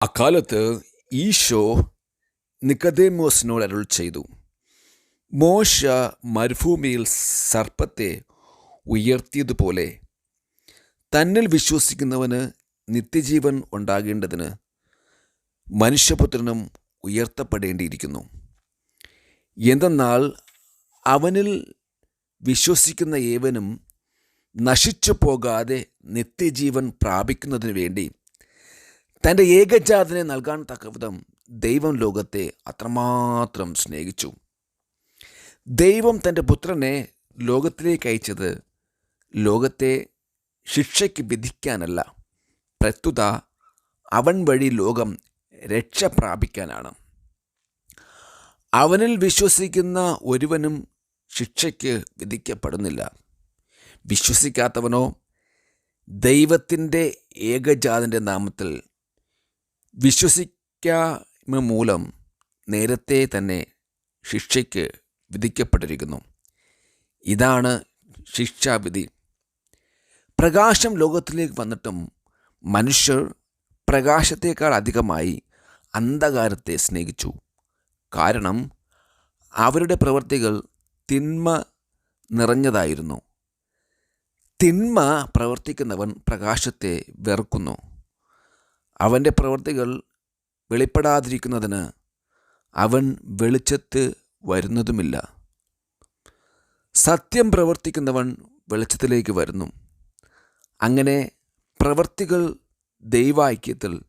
അക്കാലത്ത് ഈശോ നിക്കദേമോസിനോട് അരുൾ ചെയ്തു. മോശ മരുഭൂമിയിൽ സർപ്പത്തെ ഉയർത്തിയതുപോലെ തന്നിൽ വിശ്വസിക്കുന്നവന് നിത്യജീവൻ ഉണ്ടാകേണ്ടതിന് മനുഷ്യപുത്രനും ഉയർത്തപ്പെടേണ്ടിയിരിക്കുന്നു. എന്തെന്നാൽ അവനിൽ വിശ്വസിക്കുന്ന ഏവനും നശിച്ചു പോകാതെ നിത്യജീവൻ പ്രാപിക്കുന്നതിന് വേണ്ടി തന്റെ ഏകജാതനെ നൽകാൻ തക്കവിധം ദൈവം ലോകത്തെ അത്രമാത്രം സ്നേഹിച്ചു. ദൈവം തന്റെ പുത്രനെ ലോകത്തിലേക്ക് അയച്ചത് ലോകത്തെ ശിക്ഷയ്ക്ക് വിധിക്കാനല്ല പ്രസ്തുത അവൻ വഴി ലോകം രക്ഷ പ്രാപിക്കാനാണ്. അവനിൽ വിശ്വസിക്കുന്ന ഒരുവനും ശിക്ഷയ്ക്ക് വിധിക്കപ്പെടുന്നില്ല. വിശ്വസിക്കാത്തവനോ ദൈവത്തിന്റെ ഏകജാതന്റെ നാമത്തിൽ വിശ്വസിക്കായ്മ മൂലം നേരത്തെ തന്നെ ശിക്ഷയ്ക്ക് വിധിക്കപ്പെട്ടിരിക്കുന്നു. ഇതാണ് ശിക്ഷാവിധി. പ്രകാശം ലോകത്തിലേക്ക് വന്നിട്ടും മനുഷ്യർ പ്രകാശത്തേക്കാൾ അധികമായി അന്ധകാരത്തെ സ്നേഹിച്ചു. കാരണം അവരുടെ പ്രവൃത്തികൾ തിന്മ നിറഞ്ഞതായിരുന്നു. തിന്മ പ്രവർത്തിക്കുന്നവൻ പ്രകാശത്തെ വെറുക്കുന്നു. അവന്റെ പ്രവൃത്തികൾ വെളിപ്പെടാതിരിക്കുന്നതിന് അവൻ വെളിച്ചത്ത് വരുന്നതുമില്ല. സത്യം പ്രവർത്തിക്കുന്നവൻ വെളിച്ചത്തിലേക്ക് വരുന്നു. അങ്ങനെ പ്രവൃത്തികൾ ദൈവാക്യത്തിൽ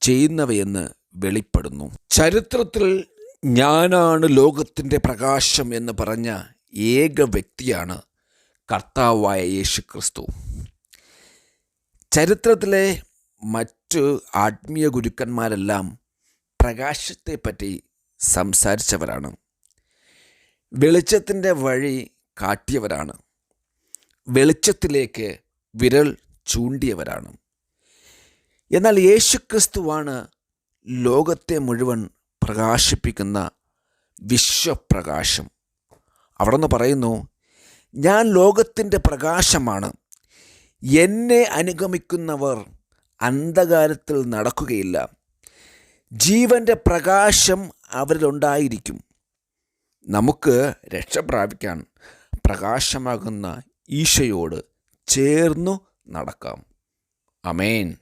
ചെയ്യുന്നവയെന്ന് വെളിപ്പെടുന്നു. ചരിത്രത്തിൽ ഞാനാണ് ലോകത്തിന്റെ പ്രകാശം എന്ന് പറഞ്ഞ ഏക വ്യക്തിയാണ് കർത്താവായ യേശു ക്രിസ്തു ചരിത്രത്തിലെ മറ്റ് ആത്മീയ ഗുരുക്കന്മാരെല്ലാം പ്രകാശത്തെപ്പറ്റി സംസാരിച്ചവരാണ്. വെളിച്ചത്തിന്റെ വഴി കാട്ടിയവരാണ്. വെളിച്ചത്തിലേക്ക് വിരൽ ചൂണ്ടിയവരാണ്. എന്നാൽ യേശുക്രിസ്തുവാണ് ലോകത്തെ മുഴുവൻ പ്രകാശിപ്പിക്കുന്ന വിശ്വപ്രകാശം. അവിടെ നിന്ന് പറയുന്നു ഞാൻ ലോകത്തിന്റെ പ്രകാശമാണ്. എന്നെ അനുഗമിക്കുന്നവർ അന്ധകാരത്തിൽ നടക്കുകയില്ല. ജീവന്റെ പ്രകാശം അവരിലുണ്ടായിരിക്കും. നമുക്ക് രക്ഷ പ്രാപിക്കാൻ പ്രകാശമാകുന്ന ഈശയോട് ചേർന്നു നടക്കാം. അമേൻ